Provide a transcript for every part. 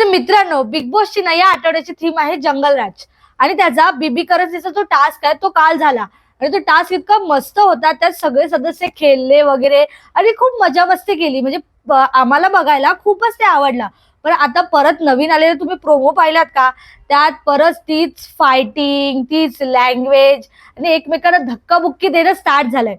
तर मित्रांनो बिग बॉसची ना या आठवड्याची थीम आहे जंगल राज. आणि त्याचा बीबी करन्सीचा जो टास्क आहे तो काल झाला. आणि तो टास्क इतका मस्त होता त्यात सगळे सदस्य खेळले वगैरे आणि खूप मजा मस्ती केली. म्हणजे आम्हाला बघायला खूपच ते आवडला. पण आता परत नवीन आलेले तुम्ही प्रोमो पाहिलात का? त्यात परत तीच फायटिंग तीच लँग्वेज आणि एकमेकांना धक्काबुक्की देणं स्टार्ट झालंय.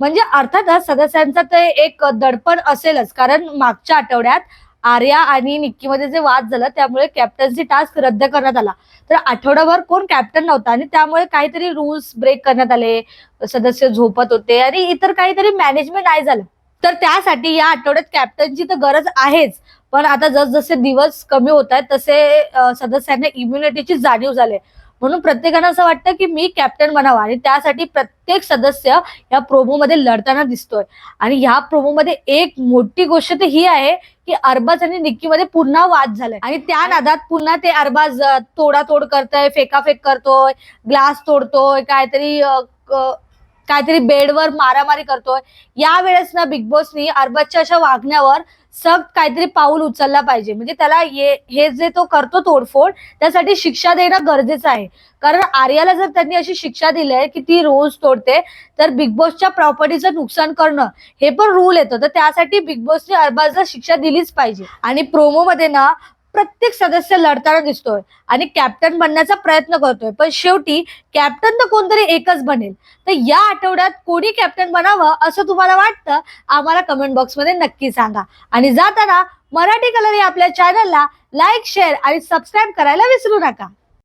म्हणजे अर्थातच सदस्यांचा ते एक दडपण असेलच. कारण मागच्या आठवड्यात आर्या आणि निक्कीमध्ये जे वाद झाला त्यामुळे कॅप्टन्सी टास्क रद्द करण्यात आला. तर आठवडाभर कोण कॅप्टन नव्हता आणि त्यामुळे काहीतरी रूल्स ब्रेक करण्यात आले. सदस्य झोपत होते आणि इतर काहीतरी मॅनेजमेंट नाही झालं. तर त्यासाठी या आठवड्यात कॅप्टनची तर गरज आहेच. पण आता जसजसे दिवस कमी होत आहेत तसे सदस्यांना इम्युनिटीची जाणीव झाली म्हणून प्रत्येकानं असं वाटतं की मी कॅप्टन बनावा आणि त्यासाठी प्रत्येक सदस्य या प्रोमो मध्ये लढताना दिसतोय. आणि ह्या प्रोमो मध्ये एक मोठी गोष्ट तर ही आहे की अरबाज आणि निक्कीमध्ये पुन्हा वाद झालाय. आणि त्या नादात पुन्हा ते अरबाज तोडातोड करतोय फेकाफेक करतोय ग्लास तोडतोय काहीतरी काहीतरी बेडवर मारामारी करतोय. यावेळेस ना बिग बॉसनी अरबाजच्या अशा वागण्यावर सक्त काहीतरी पाऊल उचलला पाहिजे. म्हणजे त्याला ये- हे जे तो करतो तोडफोड त्यासाठी शिक्षा देणं गरजेचं आहे. कारण आर्याला जर त्यांनी अशी शिक्षा दिली आहे की ती रोज तोडते तर बिग बॉसच्या प्रॉपर्टीचं नुकसान करणं हे पण रूल येतं. तर त्यासाठी बिग बॉसने अरबाजला शिक्षा दिलीच पाहिजे. आणि प्रोमो मध्ये ना प्रत्येक सदस्य लढताना दिसतोय आणि कॅप्टन बनण्याचा प्रयत्न करतोय. पण शेवटी कॅप्टन तर कोणतरी एकच बनेल. तर या आठवड्यात कोणी कॅप्टन बनावं असं तुम्हाला वाटतं? आम्हाला कमेंट बॉक्समध्ये नक्की सांगा. आणि जाताना मराठी कलर या आपल्या चॅनलला लाईक शेअर आणि सबस्क्राईब करायला विसरू नका.